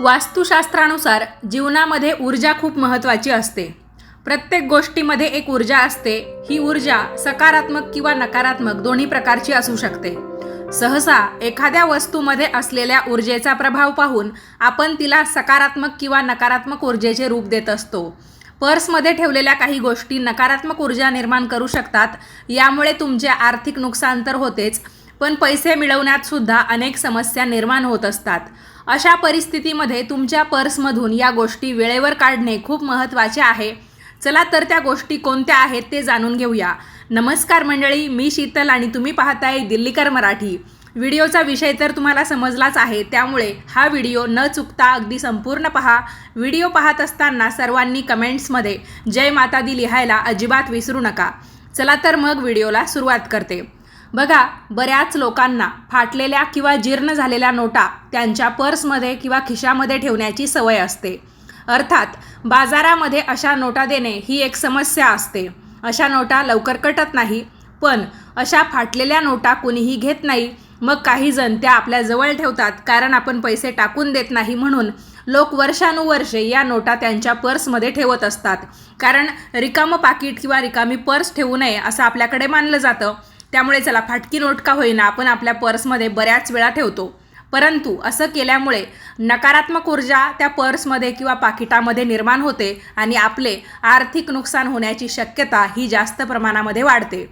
वास्तुशास्त्रानुसार जीवनामध्ये ऊर्जा खूप महत्त्वाची असते. प्रत्येक गोष्टीमध्ये एक ऊर्जा असते. ही ऊर्जा सकारात्मक किंवा नकारात्मक दोन्ही प्रकारची असू शकते. सहसा एखाद्या वस्तूमध्ये असलेल्या ऊर्जेचा प्रभाव पाहून आपण तिला सकारात्मक किंवा नकारात्मक ऊर्जेचे रूप देत असतो. पर्समध्ये ठेवलेल्या काही गोष्टी नकारात्मक ऊर्जा निर्माण करू शकतात. यामुळे तुमचे आर्थिक नुकसान तर होतेच पण पैसे मिळवण्यात सुद्धा अनेक समस्या निर्माण होत असतात. अशा परिस्थितीमध्ये तुमच्या पर्समधून या गोष्टी वेळेवर काढणे खूप महत्त्वाचे आहे. चला तर त्या गोष्टी कोणत्या आहेत ते जाणून घेऊया. नमस्कार मंडळी मी शीतल आणि तुम्ही पाहताय दिल्लीकर मराठी. व्हिडिओचा विषय तर तुम्हाला समजलाच आहे त्यामुळे हा व्हिडिओ न चुकता अगदी संपूर्ण पहा. व्हिडिओ पाहत असताना सर्वांनी कमेंट्समध्ये जय माता दी लिहायला अजिबात विसरू नका. चला तर मग व्हिडिओला सुरुवात करते. बघा बऱ्याच लोकांना फाटलेल्या किंवा जीर्ण झालेल्या नोटा त्यांच्या पर्समध्ये किंवा खिशामध्ये ठेवण्याची सवय असते. अर्थात बाजारामध्ये अशा नोटा देणे ही एक समस्या असते. अशा नोटा लवकर कटत नाही पण अशा फाटलेल्या नोटा कुणीही घेत नाही. मग काहीजण त्या आपल्या जवळ ठेवतात कारण आपण पैसे टाकून देत नाही म्हणून लोक वर्षानुवर्षे या नोटा त्यांच्या पर्समध्ये ठेवत असतात. कारण रिकामं पाकिट किंवा रिकामी पर्स ठेवू नये असं आपल्याकडे मानलं जातं. त्यामुळे चला फाटकी नोट का होईना आपण आपल्या पर्समध्ये बऱ्याच वेळा ठेवतो. परंतु असं केल्यामुळे नकारात्मक ऊर्जा त्या पर्समध्ये किंवा पाकिटामध्ये निर्माण होते आणि आपले आर्थिक नुकसान होण्याची शक्यता ही जास्त प्रमाणामध्ये वाढते.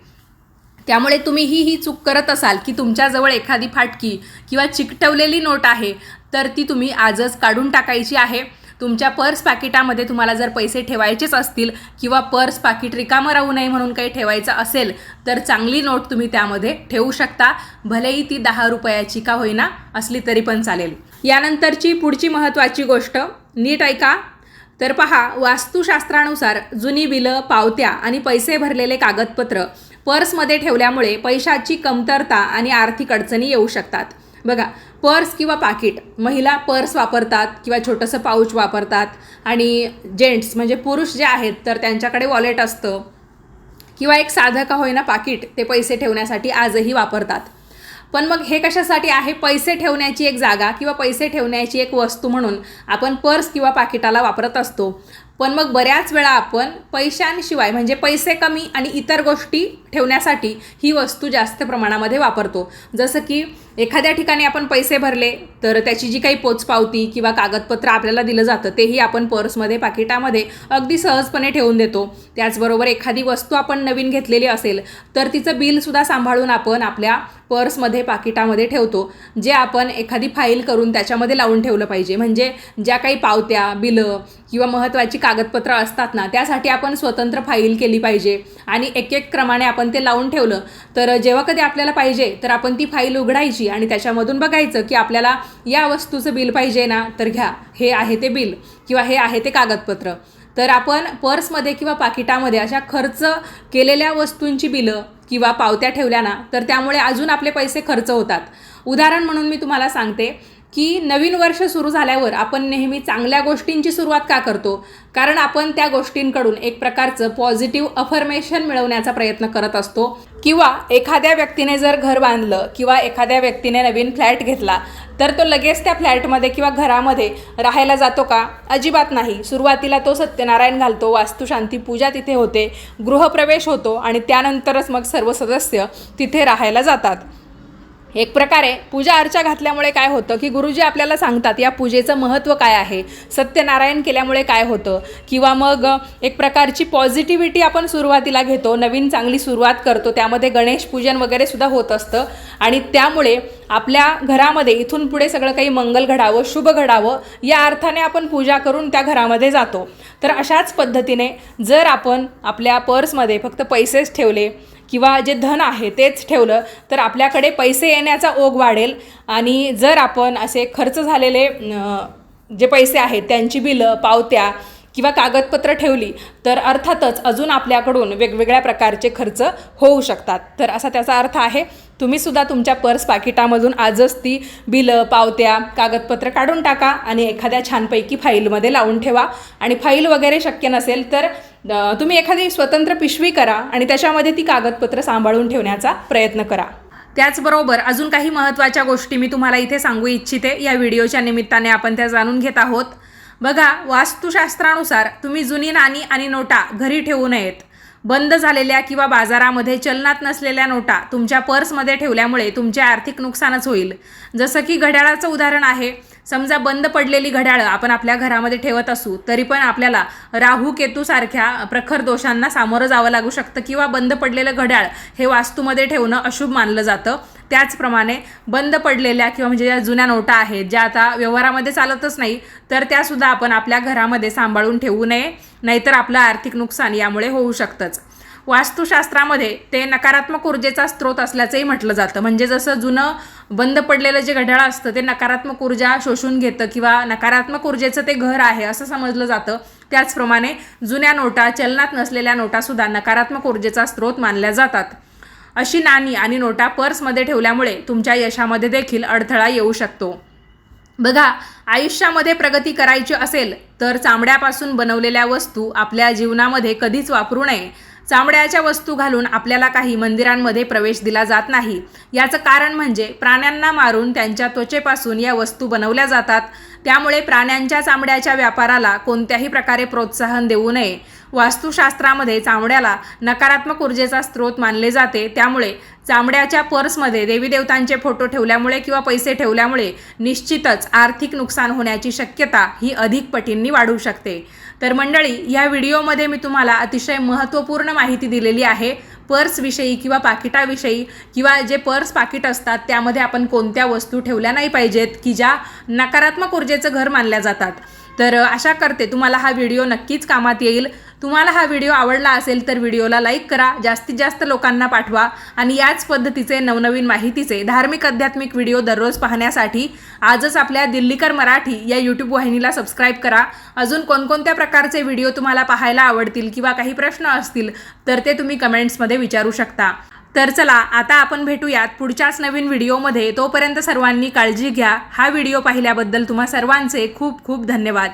त्यामुळे तुम्ही ही ही चूक करत असाल की तुमच्याजवळ एखादी फाटकी किंवा चिकटवलेली नोट आहे तर ती तुम्ही आजच काढून टाकायची आहे. तुमच्या पर्स पाकिटामध्ये तुम्हाला जर पैसे ठेवायचेच असतील किंवा पर्स पाकिट रिकामं राहू नये म्हणून काही ठेवायचं असेल तर चांगली नोट तुम्ही त्यामध्ये ठेवू शकता. भलेही ती दहा रुपयाची का होईना असली तरी पण चालेल. यानंतरची पुढची महत्त्वाची गोष्ट नीट ऐका. तर पहा वास्तुशास्त्रानुसार जुनी बिलं पावत्या आणि पैसे भरलेले कागदपत्र पर्समध्ये ठेवल्यामुळे पैशाची कमतरता आणि आर्थिक अडचणी येऊ शकतात. बघा पर्स किंवा पाकिट महिला पर्स वापरतात किंवा छोटंसं पाऊच वापरतात आणि जेंट्स म्हणजे पुरुष जे आहेत तर त्यांच्याकडे वॉलेट असतं. किंवा एक साधं का होईना पाकिट ते पैसे ठेवण्यासाठी आजही वापरतात. पण मग हे कशासाठी आहे? पैसे ठेवण्याची एक जागा किंवा पैसे ठेवण्याची एक वस्तू म्हणून आपण पर्स किंवा पाकिटाला वापरत असतो. पण मग बऱ्याच वेळा आपण पैशांशिवाय म्हणजे पैसे कमी आणि इतर गोष्टी ठेवण्यासाठी ही वस्तू जास्त प्रमाणामध्ये वापरतो. जसं की एखाद्या ठिकाणी आपण पैसे भरले तर त्याची जी काही पोचपावती किंवा कागदपत्र आपल्याला दिलं जातं तेही आपण पर्समध्ये पाकिटामध्ये अगदी सहजपणे ठेवून देतो. त्याचबरोबर एखादी वस्तू आपण नवीन घेतलेली असेल तर तिचं बिलसुद्धा सांभाळून आपण आपल्या पर्समध्ये पाकिटामध्ये ठेवतो जे आपण एखादी फाईल करून त्याच्यामध्ये लावून ठेवलं पाहिजे. म्हणजे ज्या काही पावत्या बिलं किंवा महत्त्वाची कागदपत्रं असतात ना त्यासाठी आपण स्वतंत्र फाईल केली पाहिजे. आणि एक एक क्रमाने आपण आपण ते लावून ठेवलं तर जेव्हा कधी आपल्याला पाहिजे तर आपण ती फाईल उघडायची आणि त्याच्यामधून बघायचं की आपल्याला या वस्तूचं बिल पाहिजे ना तर घ्या. हे आहे ते बिल किंवा हे आहे ते कागदपत्र. तर आपण पर्समध्ये किंवा पाकिटामध्ये अशा खर्च केलेल्या वस्तूंची बिलं किंवा पावत्या ठेवल्या ना तर त्यामुळे अजून आपले पैसे खर्च होतात. उदाहरण म्हणून मी तुम्हाला सांगते. की नवीन वर्ष सुरू झाल्यावर आपण नेहमी चांगल्या गोष्टींची सुरुवात का करतो? कारण आपण त्या गोष्टींकडून एक प्रकारचं पॉझिटिव्ह अफर्मेशन मिळवण्याचा प्रयत्न करत असतो. किंवा एखाद्या व्यक्तीने जर घर बांधलं किंवा एखाद्या व्यक्तीने नवीन फ्लॅट घेतला तर तो लगेच त्या फ्लॅटमध्ये किंवा घरामध्ये राहायला जातो का? अजिबात नाही. सुरुवातीला तो सत्यनारायण घालतो वास्तुशांती पूजा तिथे होते गृहप्रवेश होतो आणि त्यानंतरच मग सर्व सदस्य तिथे राहायला जातात. एक प्रकारे पूजा अर्चा घातल्यामुळे काय होतं की गुरुजी आपल्याला सांगतात या पूजेचं महत्त्व काय आहे? सत्यनारायण केल्यामुळे काय होतं? किंवा मग एक प्रकारची पॉझिटिव्हिटी आपण सुरुवातीला घेतो नवीन चांगली सुरुवात करतो त्यामध्ये गणेश पूजन वगैरे सुद्धा होत असतं. आणि त्यामुळे आपल्या घरामध्ये इथून पुढे सगळं काही मंगल घडावं शुभ घडावं या अर्थाने आपण पूजा करून त्या घरामध्ये जातो. तर अशाच पद्धतीने जर आपण आपल्या पर्समध्ये फक्त पैसेच ठेवले किंवा जे धन आहे तेच ठेवलं तर आपल्याकडे पैसे येण्याचा ओघ वाढेल. आणि जर आपण असे खर्च झालेले जे पैसे आहेत त्यांची बिलं पावत्या किंवा कागदपत्र ठेवली तर अर्थातच अजून आपल्याकडून वेगवेगळ्या प्रकारचे खर्च होऊ शकतात. तर असा त्याचा अर्थ आहे तुम्हीसुद्धा तुमच्या पर्स पाकिटामधून आजच ती बिलं पावत्या कागदपत्र काढून टाका आणि एखाद्या छानपैकी फाईलमध्ये लावून ठेवा. आणि फाईल वगैरे शक्य नसेल तर तुम्ही एखादी स्वतंत्र पिशवी करा आणि त्याच्यामध्ये ती कागदपत्र सांभाळून ठेवण्याचा प्रयत्न करा. त्याचबरोबर अजून काही महत्त्वाच्या गोष्टी मी तुम्हाला इथे सांगू इच्छिते. या व्हिडिओच्या निमित्ताने आपण त्या जाणून घेत आहोत. बघा वास्तुशास्त्रानुसार तुम्ही जुनी नाणी आणि नोटा घरी ठेवू नयेत. बंद झालेल्या किंवा बाजारामध्ये चलनात नसलेल्या नोटा तुमच्या पर्समध्ये ठेवल्यामुळे तुमचे आर्थिक नुकसानच होईल. जसं की घड्याळाचं उदाहरण आहे. समजा बंद पडलेली घड्याळं आपण आपल्या घरामध्ये ठेवत असू तरी पण आपल्याला राहू केतूसारख्या प्रखर दोषांना सामोरं जावं लागू शकतं किंवा बंद पडलेलं घड्याळ हे वास्तूमध्ये ठेवणं अशुभ मानलं जातं. त्याचप्रमाणे बंद पडलेल्या किंवा म्हणजे ज्या जुन्या नोटा आहेत ज्या आता व्यवहारामध्ये चालतच नाही तर त्यासुद्धा आपण आपल्या घरामध्ये सांभाळून ठेवू नये. नाहीतर आपलं आर्थिक नुकसान यामुळे होऊ शकतंच. वास्तुशास्त्रामध्ये ते नकारात्मक ऊर्जेचा स्रोत असल्याचंही म्हटलं जातं. म्हणजे जसं जुनं बंद पडलेलं जे घड्याळ असतं ते नकारात्मक ऊर्जा शोषून घेतं किंवा नकारात्मक ऊर्जेचं ते घर आहे असं समजलं जातं. त्याचप्रमाणे जुन्या नोटा चलनात नसलेल्या नोटासुद्धा नकारात्मक ऊर्जेचा स्रोत मानल्या जातात. अशी नाणी आणि नोटा पर्समध्ये ठेवल्यामुळे तुमच्या यशामध्ये देखील अडथळा येऊ शकतो. बघा आयुष्यामध्ये प्रगती करायची असेल तर चामड्यापासून बनवलेल्या वस्तू आपल्या जीवनामध्ये कधीच वापरू नये. चामड्याच्या वस्तू घालून आपल्याला काही मंदिरांमध्ये प्रवेश दिला जात नाही. याचं कारण म्हणजे प्राण्यांना मारून त्यांच्या त्वचेपासून या वस्तू बनवल्या जातात. त्यामुळे प्राण्यांच्या चामड्याच्या व्यापाराला कोणत्याही प्रकारे प्रोत्साहन देऊ नये. वास्तुशास्त्रामध्ये चामड्याला नकारात्मक ऊर्जेचा स्रोत मानले जाते. त्यामुळे चामड्याच्या पर्समध्ये देवी देवतांचे फोटो ठेवल्यामुळे किंवा पैसे ठेवल्यामुळे निश्चितच आर्थिक नुकसान होण्याची शक्यता ही अधिक पटींनी वाढू शकते. तर मंडळी या व्हिडिओमध्ये मी तुम्हाला अतिशय महत्त्वपूर्ण माहिती दिलेली आहे. पर्सविषयी किंवा पाकिटाविषयी किंवा जे पर्स पाकिट असतात त्यामध्ये आपण कोणत्या वस्तू ठेवल्या नाही पाहिजेत की ज्या नकारात्मक ऊर्जेचं घर मानल्या जातात. तर आशा करते तुम्हाला हा व्हिडिओ नक्कीच कामात येईल. तुम्हाला हा व्हिडिओ आवडला असेल तर व्हिडिओला लाईक करा जास्तीत जास्त लोकांना पाठवा आणि याच पद्धतीचे नवनवीन माहितीचे धार्मिक आध्यात्मिक व्हिडिओ दररोज पाहण्यासाठी आजच आपल्या दिल्लीकर मराठी या यूट्यूब वाहिनीला सबस्क्राईब करा. अजून कोणकोणत्या प्रकारचे व्हिडिओ तुम्हाला पाहायला आवडतील किंवा काही प्रश्न असतील तर ते तुम्ही कमेंट्समध्ये विचारू शकता. तर चला आता आपण भेटूयात पुढच्याच नवीन व्हिडिओमध्ये. तोपर्यंत सर्वांनी काळजी घ्या. हा व्हिडिओ पाहिल्याबद्दल तुम्हा सर्वांचे खूप खूप धन्यवाद.